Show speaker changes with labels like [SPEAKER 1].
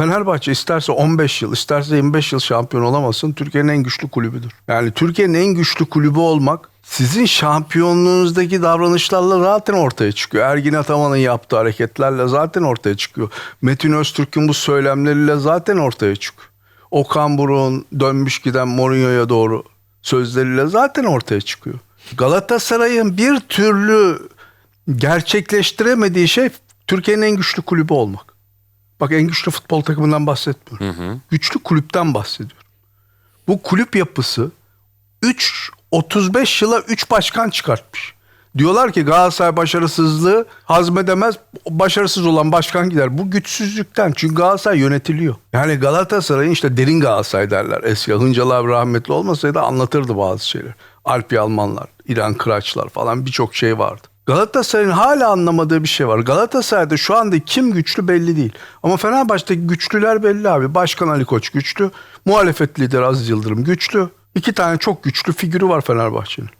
[SPEAKER 1] Fenerbahçe isterse 15 yıl, isterse 25 yıl şampiyon olamasın Türkiye'nin en güçlü kulübüdür. Yani Türkiye'nin en güçlü kulübü olmak sizin şampiyonluğunuzdaki davranışlarla zaten ortaya çıkıyor. Ergin Ataman'ın yaptığı hareketlerle zaten ortaya çıkıyor. Metin Öztürk'ün bu söylemleriyle zaten ortaya çıkıyor. Okan Buruk'un dönmüş giden Mourinho'ya doğru sözleriyle zaten ortaya çıkıyor. Galatasaray'ın bir türlü gerçekleştiremediği şey Türkiye'nin en güçlü kulübü olmak. Bak en güçlü futbol takımından bahsetmiyorum. Güçlü kulüpten bahsediyorum. Bu kulüp yapısı 3 35 yıla 3 başkan çıkartmış. Diyorlar ki Galatasaray başarısızlığı hazmedemez, başarısız olan başkan gider. Bu güçsüzlükten çünkü Galatasaray yönetiliyor. Yani Galatasaray'ın işte derin Galatasaray derler. Eski Hıncalı abi rahmetli olmasaydı anlatırdı bazı şeyler. Alp Yalmanlar, İran Kıraçlar falan birçok şey vardı. Galatasaray'ın hala anlamadığı bir şey var. Galatasaray'da şu anda kim güçlü belli değil. Ama Fenerbahçe'deki güçlüler belli abi. Başkan Ali Koç güçlü. Muhalefet lideri Aziz Yıldırım güçlü. İki tane çok güçlü figürü var Fenerbahçe'nin.